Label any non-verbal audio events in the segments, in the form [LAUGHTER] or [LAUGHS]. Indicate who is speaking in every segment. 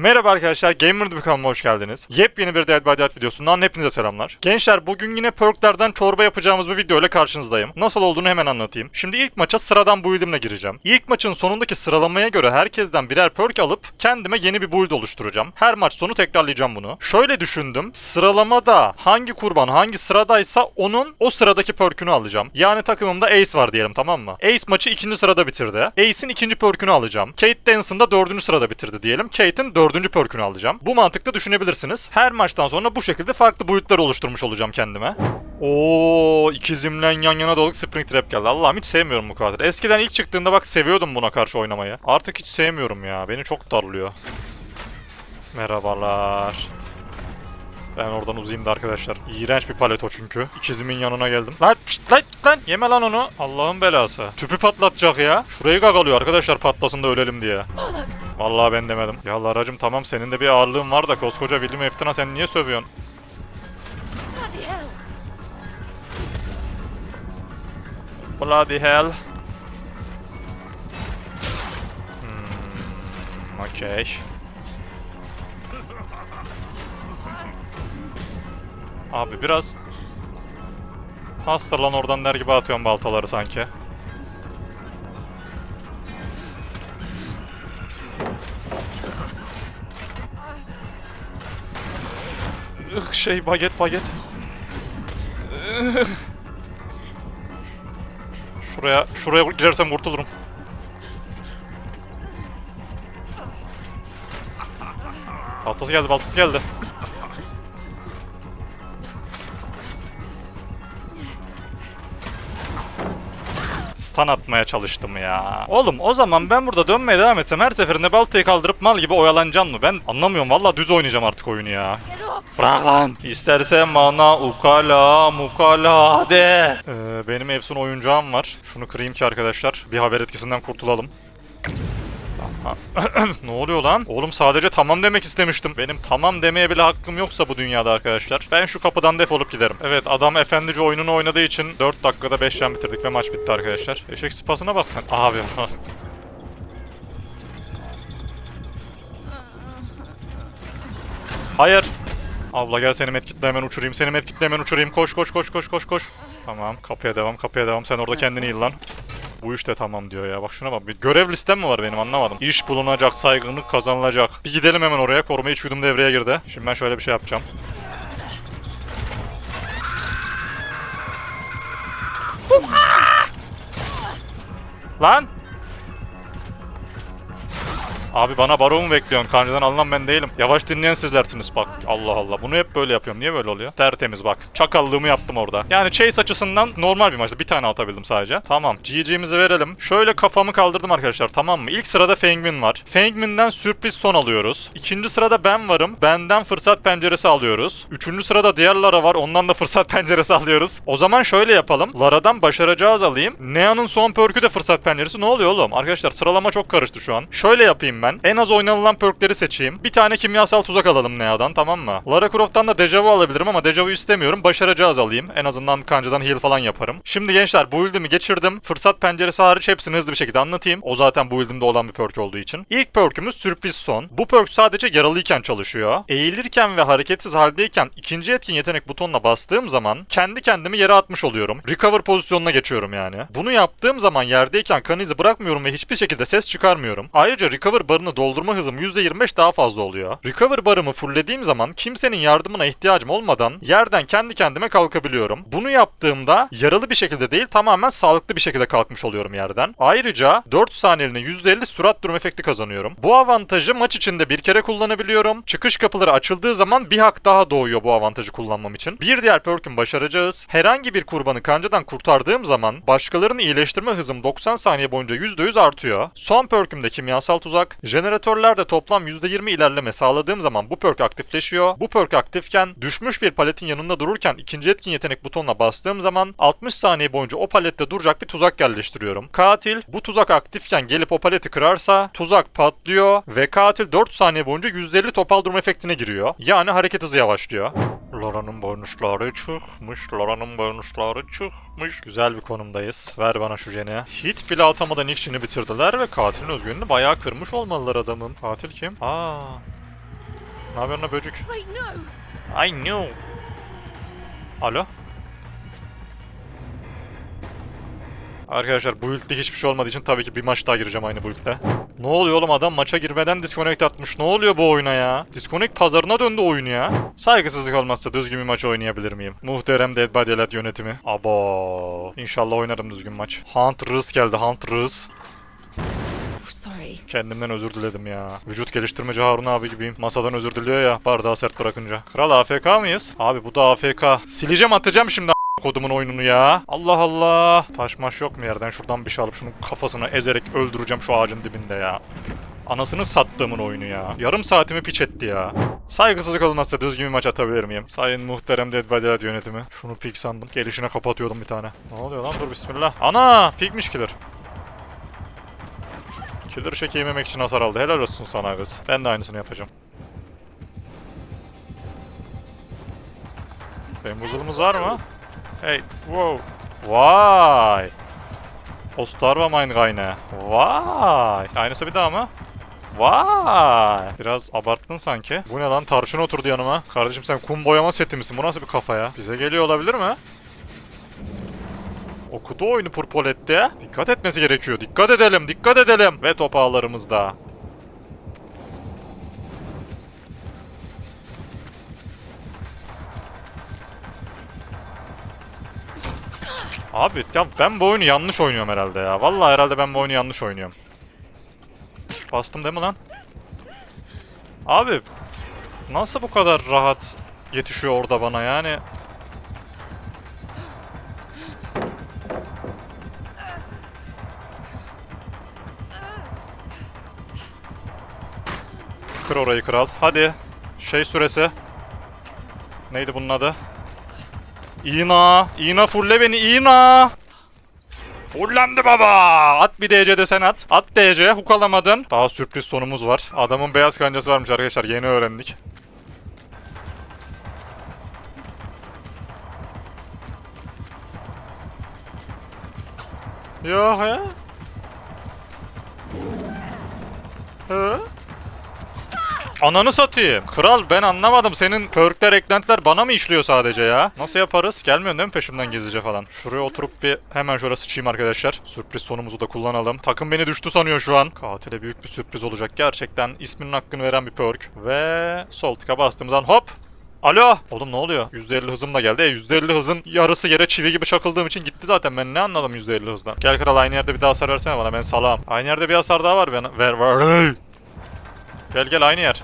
Speaker 1: Merhaba arkadaşlar, Gamer The kanalıma hoş geldiniz. Yepyeni bir Dead by Daylight videosundan hepinize selamlar. Gençler bugün yine perklerden çorba yapacağımız bir video ile karşınızdayım. Nasıl olduğunu hemen anlatayım. Şimdi ilk maça sıradan build'imle gireceğim. İlk maçın sonundaki sıralamaya göre herkesten birer perk alıp kendime yeni bir build oluşturacağım. Her maç sonu tekrarlayacağım bunu. Şöyle düşündüm. Sıralamada hangi kurban hangi sıradaysa onun o sıradaki perkünü alacağım. Yani takımımda Ace var diyelim tamam mı? Ace maçı ikinci sırada bitirdi. Ace'in ikinci perkünü alacağım. Kate Danson da dördüncü sırada bitirdi diyelim. Kate'in dördüncü perkünü alacağım. Bu mantıkta düşünebilirsiniz. Her maçtan sonra bu şekilde farklı boyutlar oluşturmuş olacağım kendime. Oo ikizimle yan yana dolu Springtrap geldi. Allah'ım hiç sevmiyorum bu kadar. Eskiden ilk çıktığında bak seviyordum buna karşı oynamayı. Artık hiç sevmiyorum ya. Beni çok darlıyor. Merhabalar. Ben oradan uzayayım da arkadaşlar. İğrenç bir palet o çünkü. İkizimin yanına geldim. Lan pişt lan lan yeme lan onu. Allah'ın belası. Tüpü patlatacak ya. Şurayı gagalıyor arkadaşlar patlasın da ölelim diye. Vallahi ben demedim. Ya Laracım tamam senin de bir ağırlığın var da koskoca William Afton'a sen niye sövüyorsun?
Speaker 2: Bloody hell!
Speaker 1: Hmm, okey. Abi biraz hasta lan oradan der gibi atıyorum baltaları sanki. Şey baget baget. Şuraya şuraya girersem kurtulurum. Baltası geldi, baltası geldi. Stun atmaya çalıştım ya. Oğlum o zaman ben burada dönmeye devam etsem her seferinde baltayı kaldırıp mal gibi oyalanacaksın mı? Ben anlamıyorum valla düz oynayacağım artık oyunu ya. Bırak lan. İstersen bana ukala mukala hadi. Ee, benim Efsun oyuncağım var. Şunu kırayım ki arkadaşlar bir haber etkisinden kurtulalım. [CLEARS THROAT] Ne oluyor lan? Oğlum sadece tamam demek istemiştim. Benim tamam demeye bile hakkım yoksa bu dünyada arkadaşlar. Ben şu kapıdan defolup giderim. Evet adam efendice oyununu oynadığı için 4 dakikada 5 yen bitirdik ve maç bitti arkadaşlar. Eşek sıpasına bak sen. Abi. [LAUGHS] Hayır. Abla gel seni medkitle hemen uçurayım. Seni medkitle hemen uçurayım. Koş koş koş koş koş koş. Tamam kapıya devam kapıya devam. Sen orada kendini yıl lan. Bu işte tamam diyor ya. Bak şuna bak. Bir görev listem mi var benim anlamadım. İş bulunacak, saygınlık kazanılacak. Bir gidelim hemen oraya. Koruma içgüdüm devreye girdi. Şimdi ben şöyle bir şey yapacağım. Lan! Abi bana baro mu bekliyorsun? Kancadan alınan ben değilim. Yavaş dinleyen sizlersiniz bak. Allah Allah. Bunu hep böyle yapıyorum. Niye böyle oluyor? Tertemiz bak. Çakallığımı yaptım orada. Yani chase açısından normal bir maçtı. Bir tane atabildim sadece. Tamam. GG'mizi verelim. Şöyle kafamı kaldırdım arkadaşlar. Tamam mı? İlk sırada Fengmin var. Fengmin'den sürpriz son alıyoruz. İkinci sırada ben varım. Benden fırsat penceresi alıyoruz. Üçüncü sırada diğer Lara var. Ondan da [LAUGHS] fırsat penceresi alıyoruz. O zaman şöyle yapalım. Lara'dan başaracağız alayım. Nea'nın son perkü de fırsat penceresi. Ne oluyor oğlum? Arkadaşlar sıralama çok karıştı şu an. Şöyle yapayım ben. En az oynanılan perkleri seçeyim. Bir tane kimyasal tuzak alalım Nea'dan tamam mı? Lara Croft'tan da dejavu alabilirim ama dejavu istemiyorum. Başaracağız alayım. En azından kancadan heal falan yaparım. Şimdi gençler bu build'imi geçirdim. Fırsat penceresi hariç hepsini hızlı bir şekilde anlatayım. O zaten bu build'imde olan bir perk olduğu için. İlk perkümüz sürpriz son. Bu perk sadece yaralıyken çalışıyor. Eğilirken ve hareketsiz haldeyken ikinci etkin yetenek butonuna bastığım zaman kendi kendimi yere atmış oluyorum. Recover pozisyonuna geçiyorum yani. Bunu yaptığım zaman yerdeyken kan izi bırakmıyorum ve hiçbir şekilde ses çıkarmıyorum. Ayrıca recover barını doldurma hızım %25 daha fazla oluyor. Recover barımı fulllediğim zaman kimsenin yardımına ihtiyacım olmadan yerden kendi kendime kalkabiliyorum. Bunu yaptığımda yaralı bir şekilde değil tamamen sağlıklı bir şekilde kalkmış oluyorum yerden. Ayrıca 4 saniyeliğine %50 sürat durum efekti kazanıyorum. Bu avantajı maç içinde bir kere kullanabiliyorum. Çıkış kapıları açıldığı zaman bir hak daha doğuyor bu avantajı kullanmam için. Bir diğer perk'ün başaracağız. Herhangi bir kurbanı kancadan kurtardığım zaman başkalarını iyileştirme hızım 90 saniye boyunca %100 artıyor. Son perk'ümde kimyasal tuzak. Jeneratörlerde toplam %20 ilerleme sağladığım zaman bu perk aktifleşiyor. Bu perk aktifken düşmüş bir paletin yanında dururken ikinci etkin yetenek butonuna bastığım zaman 60 saniye boyunca o palette duracak bir tuzak yerleştiriyorum. Katil bu tuzak aktifken gelip o paleti kırarsa tuzak patlıyor ve katil 4 saniye boyunca %50 topal durum efektine giriyor. Yani hareket hızı yavaşlıyor. Lara'nın bonusları çıkmış. Lara'nın bonusları çıkmış. Güzel bir konumdayız. Ver bana şu jeni. Hit bile atamadan ilk bitirdiler ve katilin özgünlüğünü bayağı kırmış olmalılar adamın. Katil kim? Aa. Ne yapıyorsun la böcük?
Speaker 2: Wait, no.
Speaker 1: I know. Alo? Arkadaşlar bu ilkte hiçbir şey olmadığı için tabii ki bir maç daha gireceğim aynı bu ilkte. Ne oluyor oğlum adam maça girmeden disconnect atmış. Ne oluyor bu oyuna ya? Disconnect pazarına döndü oyun ya. Saygısızlık olmazsa düzgün bir maç oynayabilir miyim? Muhterem Dead by Daylight yönetimi. Abo. İnşallah oynarım düzgün maç. Hunt Rız geldi Hunt Rız.
Speaker 2: Sorry.
Speaker 1: Kendimden özür diledim ya. Vücut geliştirmeci Harun abi gibiyim. Masadan özür diliyor ya bardağı sert bırakınca. Kral AFK mıyız? Abi bu da AFK. Sileceğim atacağım şimdi kodumun oyununu ya. Allah Allah. Taş maş yok mu yerden? Şuradan bir şey alıp şunun kafasına ezerek öldüreceğim şu ağacın dibinde ya. Anasını sattığımın oyunu ya. Yarım saatimi piç etti ya. Saygısızlık olmazsa düzgün bir maç atabilir miyim? Sayın muhterem Dead by Daylight yönetimi. Şunu pik sandım. Gelişine kapatıyordum bir tane. Ne oluyor lan? Dur bismillah. Ana! Pikmiş killer. Killer şeki yememek için hasar aldı. Helal olsun sana kız. Ben de aynısını yapacağım. Bembuzulumuz var mı? Hey, wow. Vay. Postar var mein Reine. Vay. Aynısı bir daha mı? Vay. Biraz abarttın sanki. Bu ne lan? Tarçın oturdu yanıma. Kardeşim sen kum boyama seti misin? Bu nasıl bir kafa ya? Bize geliyor olabilir mi? Okudu oyunu Purpolet'te. Dikkat etmesi gerekiyor. Dikkat edelim, dikkat edelim. Ve top ağlarımızda. Abi ya ben bu oyunu yanlış oynuyorum herhalde ya. Vallahi herhalde ben bu oyunu yanlış oynuyorum. Bastım değil mi lan? Abi nasıl bu kadar rahat yetişiyor orada bana yani? Kır orayı kral. Hadi. Şey süresi. Neydi bunun adı? İna. İna fulle beni. İna. Fullendi baba. At bir DC desen at. At DC. Hook alamadın. Daha sürpriz sonumuz var. Adamın beyaz kancası varmış arkadaşlar. Yeni öğrendik. Yok ya. Hı? Ananı satayım. Kral ben anlamadım. Senin perkler, eklentiler bana mı işliyor sadece ya? Nasıl yaparız? Gelmiyorsun değil mi peşimden gizlice falan? Şuraya oturup bir hemen şöyle sıçayım arkadaşlar. Sürpriz sonumuzu da kullanalım. Takım beni düştü sanıyor şu an. Katile büyük bir sürpriz olacak. Gerçekten isminin hakkını veren bir perk. Ve sol tıka bastığımız an hop. Alo. Oğlum ne oluyor? %50 hızımla geldi. E %50 hızın yarısı yere çivi gibi çakıldığım için gitti zaten. Ben ne anladım %50 hızdan? Gel kral aynı yerde bir daha hasar versene bana. Ben salam. Aynı yerde bir hasar daha var. Ben ver ver. Gel gel aynı yer.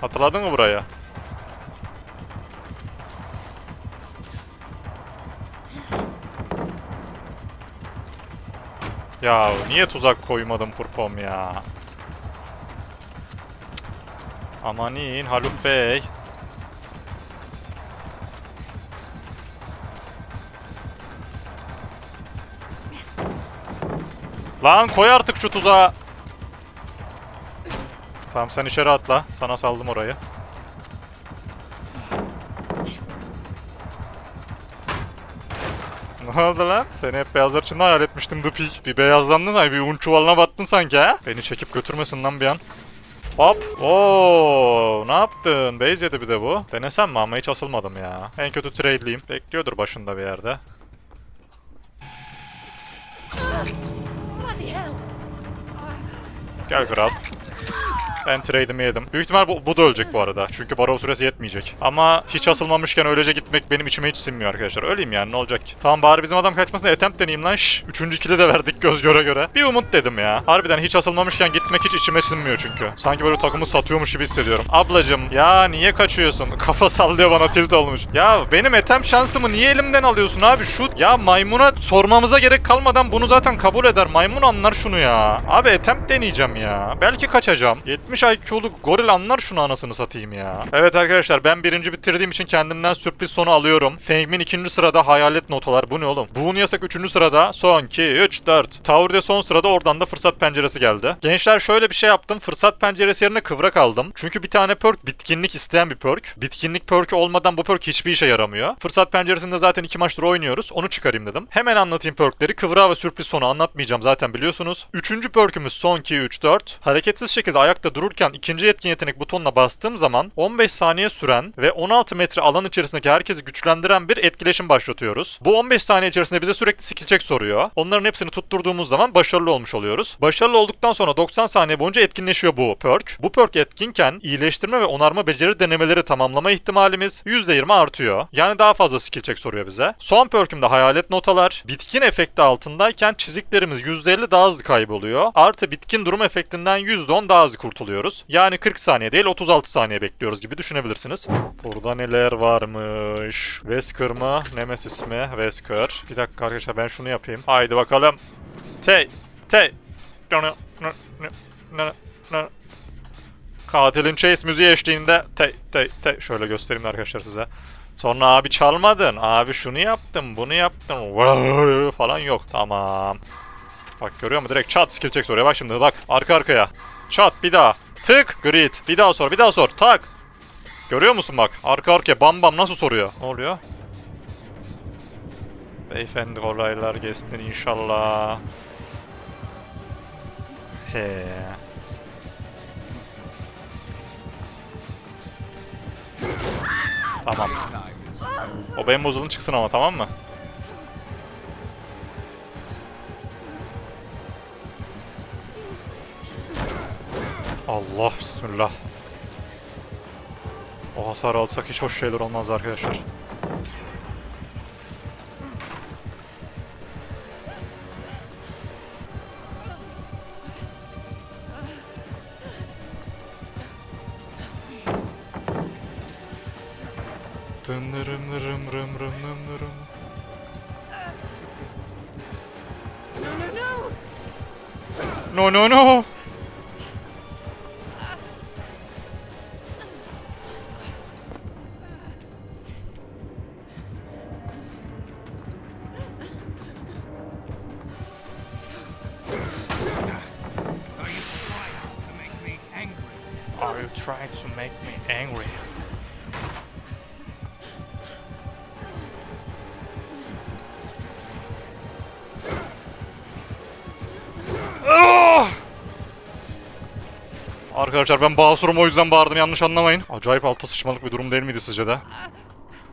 Speaker 1: Hatırladın mı burayı? Ya niye tuzak koymadım Purpom ya? Amanin Haluk Bey. Lan koy artık şu tuzağı. Tamam sen içeri atla. Sana saldım orayı. Ne oldu lan? Seni hep beyazlar içinde hayal etmiştim The Peak. Bir beyazlandın sanki, bir un çuvalına battın sanki ha? Beni çekip götürmesin lan bir an. Hop. Oo, ne yaptın? Base yedi bir de bu. Denesem mi ama hiç asılmadım ya. En kötü trade'liyim. Bekliyordur başında bir yerde. Gel kral. Ben trade'imi yedim. Büyük ihtimal bu, bu da ölecek bu arada. Çünkü barov süresi yetmeyecek. Ama hiç asılmamışken öylece gitmek benim içime hiç sinmiyor arkadaşlar. Öleyim yani ne olacak ki? Tamam bari bizim adam kaçmasına attempt deneyeyim lan. Şş. Üçüncü kili de verdik göz göre göre. Bir umut dedim ya. Harbiden hiç asılmamışken gitmek hiç içime sinmiyor çünkü. Sanki böyle takımı satıyormuş gibi hissediyorum. Ablacım ya niye kaçıyorsun? [LAUGHS] Kafa sallıyor bana tilt olmuş. Ya benim etem şansımı niye elimden alıyorsun abi? Şu ya maymuna sormamıza gerek kalmadan bunu zaten kabul eder. Maymun anlar şunu ya. Abi etem deneyeceğim ya. Belki kaçacağım. 70 IQ'lu goril anlar şunu anasını satayım ya. Evet arkadaşlar ben birinci bitirdiğim için kendimden sürpriz sonu alıyorum. Fengmin ikinci sırada hayalet notalar. Bu ne oğlum? Buğun yasak üçüncü sırada. Son 2, 3, 4. Tower'de son sırada oradan da fırsat penceresi geldi. Gençler şöyle bir şey yaptım. Fırsat penceresi yerine kıvrak aldım. Çünkü bir tane perk bitkinlik isteyen bir perk. Bitkinlik perkü olmadan bu perk hiçbir işe yaramıyor. Fırsat penceresinde zaten iki maçtır oynuyoruz. Onu çıkarayım dedim. Hemen anlatayım perkleri. Kıvrağı ve sürpriz sonu anlatmayacağım zaten biliyorsunuz. Üçüncü perkümüz son 2, 3, 4. Hareketsiz şekilde ayakta dururken ikinci etkin yetenek butonuna bastığım zaman 15 saniye süren ve 16 metre alan içerisindeki herkesi güçlendiren bir etkileşim başlatıyoruz. Bu 15 saniye içerisinde bize sürekli skill check soruyor. Onların hepsini tutturduğumuz zaman başarılı olmuş oluyoruz. Başarılı olduktan sonra 90 saniye boyunca etkinleşiyor bu perk. Bu perk etkinken iyileştirme ve onarma beceri denemeleri tamamlama ihtimalimiz %20 artıyor. Yani daha fazla skill check soruyor bize. Son perkümde hayalet notalar. Bitkin efekti altındayken çiziklerimiz %50 daha hızlı kayboluyor. Artı bitkin durum efektinden %10 daha hızlı kurtuluyoruz. Yani 40 saniye değil 36 saniye bekliyoruz gibi düşünebilirsiniz. Burada neler varmış? Wesker mı? Nemesis mi? Wesker. Bir dakika arkadaşlar ben şunu yapayım. Haydi bakalım. Te, te. Katilin chase müziği eşliğinde te, te, te. Şöyle göstereyim arkadaşlar size. Sonra abi çalmadın. Abi şunu yaptım, bunu yaptım. falan yok. Tamam. Bak görüyor musun? Direkt çat skill check soruyor. Bak şimdi bak. Arka arkaya. Çat bir daha. Tık. Grit. Bir daha sor. Bir daha sor. Tak. Görüyor musun bak? Arka arkaya bam bam nasıl soruyor? Ne oluyor? Beyefendi kolaylar geçsin inşallah. He. Tamam. O benim bozulun çıksın ama tamam mı? Allah bismillah. O hasar alsak hiç hoş şeyler olmaz arkadaşlar. Dınırım rım rım rım rım rım.
Speaker 2: No, no, no!
Speaker 1: No no no. Arkadaşlar ben basurum o yüzden bağırdım yanlış anlamayın. Acayip alta sıçmalık bir durum değil miydi sizce de?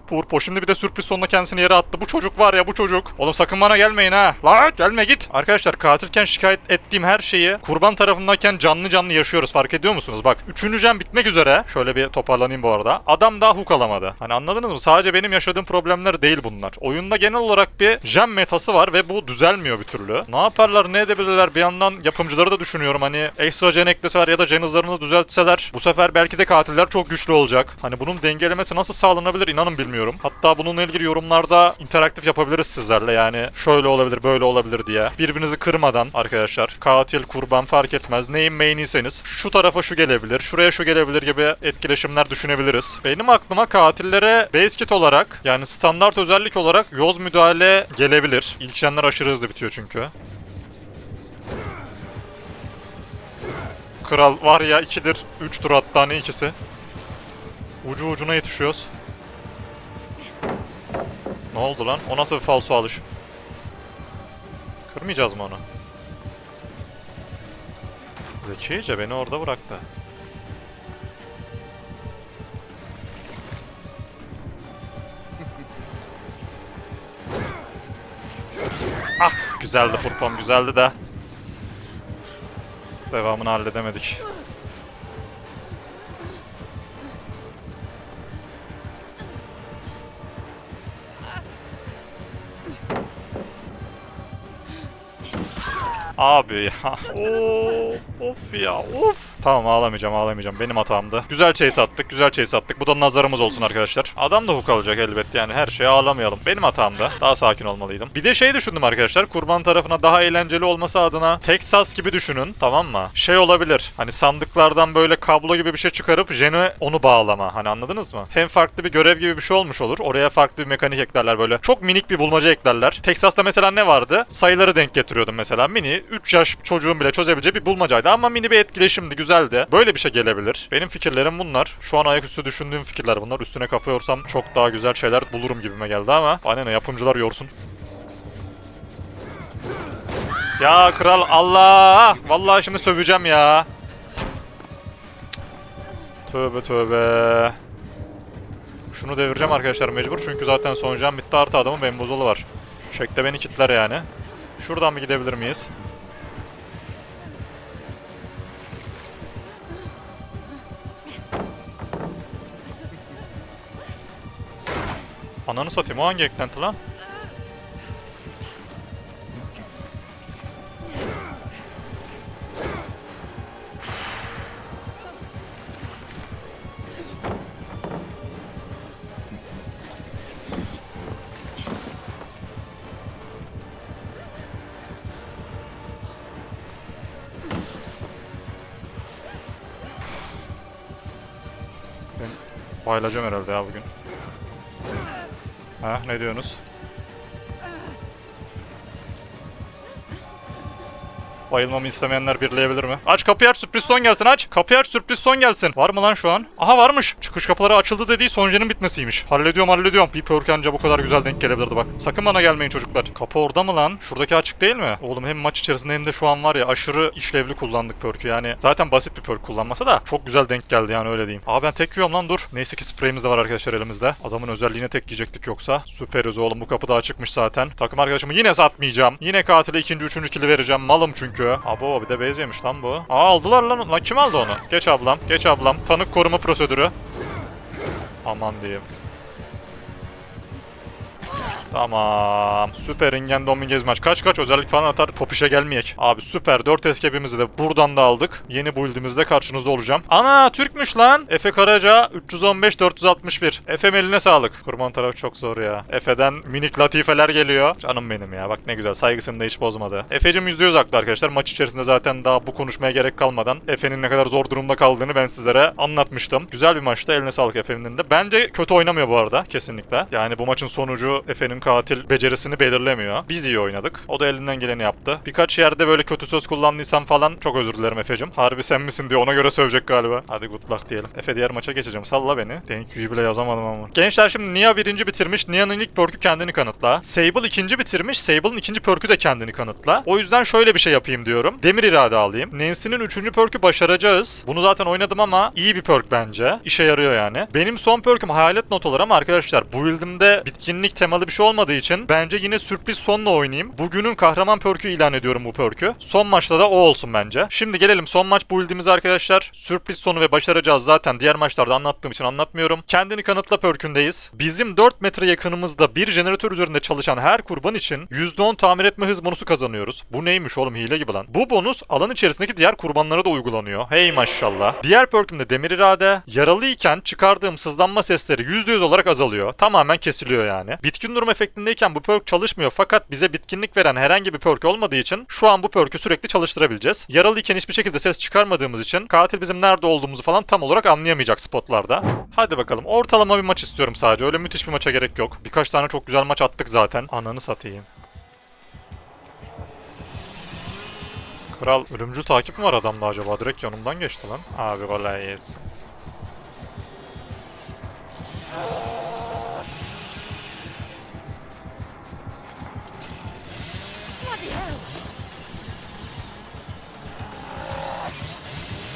Speaker 1: Purpo şimdi bir de sürpriz sonunda kendisini yere attı. Bu çocuk var ya bu çocuk. Oğlum sakın bana gelmeyin ha. La gelme git. Arkadaşlar katilken şikayet ettiğim her şeyi kurban tarafındayken canlı canlı yaşıyoruz. Fark ediyor musunuz? Bak 3. can bitmek üzere. Şöyle bir toparlanayım bu arada. Adam daha hook alamadı. Hani anladınız mı? Sadece benim yaşadığım problemler değil bunlar. Oyunda genel olarak bir jam metası var ve bu düzelmiyor bir türlü. Ne yaparlar ne edebilirler bir yandan yapımcıları da düşünüyorum. Hani ekstra can ekleseler ya da hızlarını düzeltseler bu sefer belki de katiller çok güçlü olacak. Hani bunun dengelemesi nasıl sağlanabilir inanın bilmiyorum. Hatta bununla ilgili yorumlarda interaktif yapabiliriz sizlerle yani şöyle olabilir böyle olabilir diye. Birbirinizi kırmadan arkadaşlar katil kurban fark etmez neyin main'iyseniz şu tarafa şu gelebilir şuraya şu gelebilir gibi etkileşimler düşünebiliriz. Benim aklıma katillere base kit olarak yani standart özellik olarak yoz müdahale gelebilir. İlk jenler aşırı hızlı bitiyor çünkü. Kral var ya ikidir. Üç tur hatta ne ikisi. Ucu ucuna yetişiyoruz. Ne oldu lan? O nasıl bir falso alış? Kırmayacağız mı onu? Zekice beni orada bıraktı. [LAUGHS] ah güzeldi Furkan güzeldi de. Devamını halledemedik. Abi ya. [LAUGHS] Of of ya of. Tamam ağlamayacağım ağlamayacağım. Benim hatamdı. Güzel chase attık. Güzel chase attık. Bu da nazarımız olsun arkadaşlar. Adam da hook alacak elbet yani. Her şeye ağlamayalım. Benim hatamdı. Daha sakin olmalıydım. Bir de şey düşündüm arkadaşlar. Kurban tarafına daha eğlenceli olması adına Texas gibi düşünün. Tamam mı? Şey olabilir. Hani sandıklardan böyle kablo gibi bir şey çıkarıp Jen'e onu bağlama. Hani anladınız mı? Hem farklı bir görev gibi bir şey olmuş olur. Oraya farklı bir mekanik eklerler böyle. Çok minik bir bulmaca eklerler. Texas'ta mesela ne vardı? Sayıları denk getiriyordum mesela. Mini 3 yaş çocuğun bile çözebileceği bir bulmacaydı ama mini bir etkileşimdi. Güzeldi. Böyle bir şey gelebilir. Benim fikirlerim bunlar. Şu an ayaküstü düşündüğüm fikirler bunlar. Üstüne kafa yorsam çok daha güzel şeyler bulurum gibime geldi ama. Ne yapımcılar yorsun. Ya kral Allah! Vallahi şimdi söveceğim ya. Tövbe tövbe. Şunu devireceğim arkadaşlar mecbur çünkü zaten son can bitti artı adamın bembozolu var. Şekte beni kitler yani. Şuradan bir gidebilir miyiz? Ananı satayım o hangi eklenti lan? Ben herhalde ya bugün. Ha ne diyorsunuz? Bayılmamı istemeyenler birleyebilir mi? Aç kapıyı aç sürpriz son gelsin aç. Kapıyı aç sürpriz son gelsin. Var mı lan şu an? Aha varmış. Çıkış kapıları açıldı dediği soncanın bitmesiymiş. Hallediyorum hallediyorum. Bir perk anca bu kadar güzel denk gelebilirdi bak. Sakın bana gelmeyin çocuklar. Kapı orada mı lan? Şuradaki açık değil mi? Oğlum hem maç içerisinde hem de şu an var ya aşırı işlevli kullandık perk'ü yani. Zaten basit bir perk kullanmasa da çok güzel denk geldi yani öyle diyeyim. Aa ben tek yiyorum lan dur. Neyse ki spreyimiz de var arkadaşlar elimizde. Adamın özelliğine tek yiyecektik yoksa. Süperiz oğlum bu kapı daha çıkmış zaten. Takım arkadaşımı yine satmayacağım. Yine katile ikinci üçüncü kili vereceğim. Malım çünkü. Abo bir de yemiş lan bu. Aa aldılar lan. Lan kim aldı onu? Geç ablam. Geç ablam. Tanık koruma prosedürü. Aman diyeyim. Tamam. Süper Ingen Dominguez maç. Kaç kaç özellik falan atar. Top işe gelmeyek. Abi süper. 4 eskapimizi de buradan da aldık. Yeni build'imizde karşınızda olacağım. Ana Türkmüş lan. Efe Karaca 315 461. Efe'm eline sağlık. Kurban tarafı çok zor ya. Efe'den minik latifeler geliyor. Canım benim ya. Bak ne güzel. Saygısını da hiç bozmadı. Efe'cim %100 haklı arkadaşlar. Maç içerisinde zaten daha bu konuşmaya gerek kalmadan Efe'nin ne kadar zor durumda kaldığını ben sizlere anlatmıştım. Güzel bir maçtı. Eline sağlık Efe'nin de. Bence kötü oynamıyor bu arada. Kesinlikle. Yani bu maçın sonucu Efe'nin katil becerisini belirlemiyor. Biz iyi oynadık. O da elinden geleni yaptı. Birkaç yerde böyle kötü söz kullandıysam falan çok özür dilerim Efe'cim. Harbi sen misin diye ona göre sövecek galiba. Hadi good luck diyelim. Efe diğer maça geçeceğim. Salla beni. Denk yüzü bile yazamadım ama. Gençler şimdi Nia birinci bitirmiş. Nia'nın ilk perk'ü kendini kanıtla. Sable ikinci bitirmiş. Sable'ın ikinci perk'ü de kendini kanıtla. O yüzden şöyle bir şey yapayım diyorum. Demir irade alayım. Nancy'nin üçüncü perk'ü başaracağız. Bunu zaten oynadım ama iyi bir perk bence. İşe yarıyor yani. Benim son perk'üm hayalet notaları ama arkadaşlar bu build'imde bitkinlik temalı bir şey olmadığı için bence yine sürpriz sonla oynayayım. Bugünün kahraman perk'ü ilan ediyorum bu perk'ü. Son maçta da o olsun bence. Şimdi gelelim son maç build'imiz arkadaşlar. Sürpriz sonu ve başaracağız zaten diğer maçlarda anlattığım için anlatmıyorum. Kendini kanıtla perk'ündeyiz. Bizim 4 metre yakınımızda bir jeneratör üzerinde çalışan her kurban için %10 tamir etme hız bonusu kazanıyoruz. Bu neymiş oğlum hile gibi lan. Bu bonus alan içerisindeki diğer kurbanlara da uygulanıyor. Hey maşallah. Diğer perk'ümde demir irade. Yaralıyken çıkardığım sızlanma sesleri %100 olarak azalıyor. Tamamen kesiliyor yani. Bitkin durum efektindeyken bu perk çalışmıyor fakat bize bitkinlik veren herhangi bir perk olmadığı için şu an bu perk'ü sürekli çalıştırabileceğiz. Yaralıyken hiçbir şekilde ses çıkarmadığımız için katil bizim nerede olduğumuzu falan tam olarak anlayamayacak spotlarda. Hadi bakalım. Ortalama bir maç istiyorum sadece. Öyle müthiş bir maça gerek yok. Birkaç tane çok güzel maç attık zaten. Ananı satayım. Kral ölümcül takip mi var adamda acaba? Direkt yanımdan geçti lan. Abi kolay gelsin.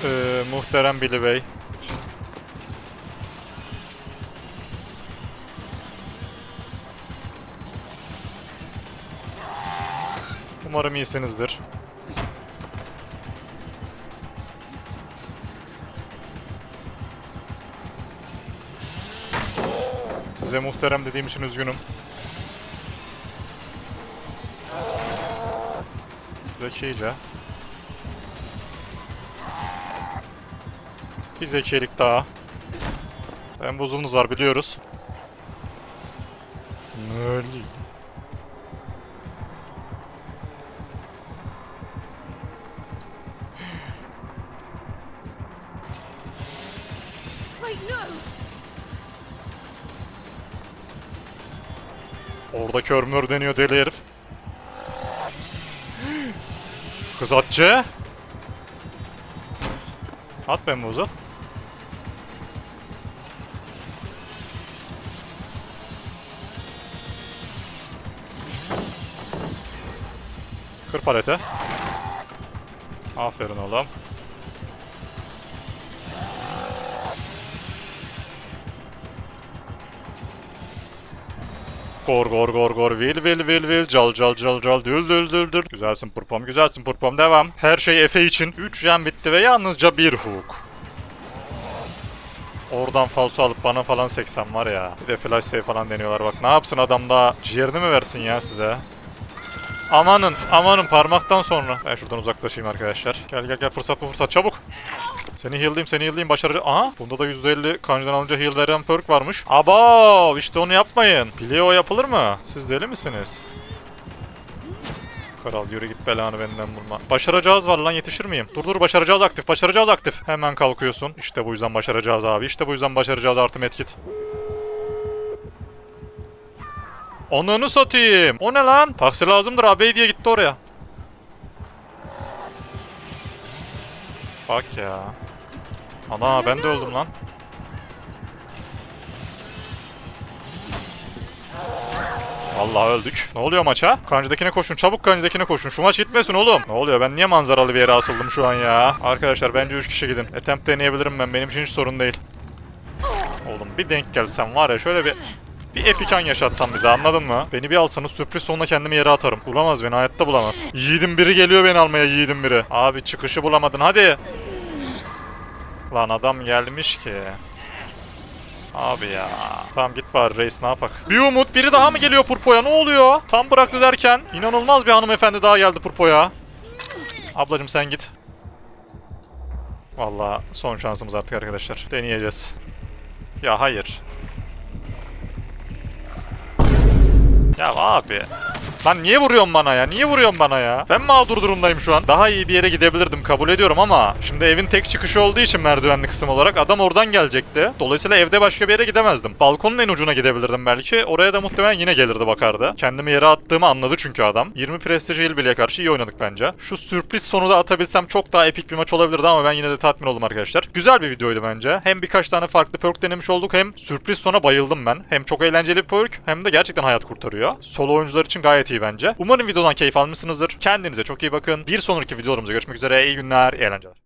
Speaker 1: Ee, muhterem Billy Bey. Umarım iyisinizdir. Size muhterem dediğim için üzgünüm. Zekice. Bir zekilik daha. Ben buzulunuz var biliyoruz. Nöli.
Speaker 2: Wait, no!
Speaker 1: Orada körmür deniyor deli herif. [GASPS] Kız atçı. At ben. Kır palete. Aferin oğlum. Gor gor gor gor vil vil vil vil cal cal cal cal dül dül dül dül. Güzelsin purpom güzelsin purpom devam. Her şey Efe için. 3 jam bitti ve yalnızca bir hook. Oradan falso alıp bana falan seksem var ya. Bir de flash save falan deniyorlar bak. Ne yapsın adam da ciğerini mi versin ya size? Amanın, amanın parmaktan sonra. Ben şuradan uzaklaşayım arkadaşlar. Gel gel gel fırsat bu fırsat çabuk. Seni heal'layayım, seni heal'layayım başarı... Aha! Bunda da %50 kancadan alınca heal veren perk varmış. Aba! işte onu yapmayın. Biliyor o yapılır mı? Siz deli misiniz? Kral yürü git belanı benden bulma. Başaracağız var lan yetişir miyim? Dur dur başaracağız aktif başaracağız aktif. Hemen kalkıyorsun. İşte bu yüzden başaracağız abi. İşte bu yüzden başaracağız artı medkit. Onunu satayım. O ne lan? Taksi lazımdır abi diye gitti oraya. Bak ya. Ana ben de öldüm lan. Vallahi öldük. Ne oluyor maça? Kancıdakine koşun. Çabuk kancıdakine koşun. Şu maç gitmesin oğlum. Ne oluyor? Ben niye manzaralı bir yere asıldım şu an ya? Arkadaşlar bence 3 kişi gidin. Attempt deneyebilirim ben. Benim için hiç sorun değil. Oğlum bir denk gelsem var ya şöyle bir bir epikan yaşatsan bize anladın mı? Beni bir alsanız sürpriz sonuna kendimi yere atarım. Bulamaz beni hayatta bulamaz. Yiğidim biri geliyor beni almaya yiğidim biri. Abi çıkışı bulamadın hadi. Lan adam gelmiş ki. Abi ya. Tamam git bari reis ne yapak. Bir umut biri daha mı geliyor Purpo'ya ne oluyor? Tam bıraktı derken inanılmaz bir hanımefendi daha geldi Purpo'ya. Ablacım sen git. Vallahi son şansımız artık arkadaşlar. Deneyeceğiz. Ya hayır. Ya abi. Lan niye vuruyorsun bana ya? Niye vuruyorsun bana ya? Ben mağdur durumdayım şu an. Daha iyi bir yere gidebilirdim kabul ediyorum ama şimdi evin tek çıkışı olduğu için merdivenli kısım olarak adam oradan gelecekti. Dolayısıyla evde başka bir yere gidemezdim. Balkonun en ucuna gidebilirdim belki. Oraya da muhtemelen yine gelirdi bakardı. Kendimi yere attığımı anladı çünkü adam. 20 prestij Hillbilly'e karşı iyi oynadık bence. Şu sürpriz sonu da atabilsem çok daha epik bir maç olabilirdi ama ben yine de tatmin oldum arkadaşlar. Güzel bir videoydu bence. Hem birkaç tane farklı perk denemiş olduk hem sürpriz sona bayıldım ben. Hem çok eğlenceli bir perk hem de gerçekten hayat kurtarıyor. Solo oyuncular için gayet iyi bence. Umarım videodan keyif almışsınızdır. Kendinize çok iyi bakın. Bir sonraki videolarımızda görüşmek üzere. İyi günler, iyi eğlenceler.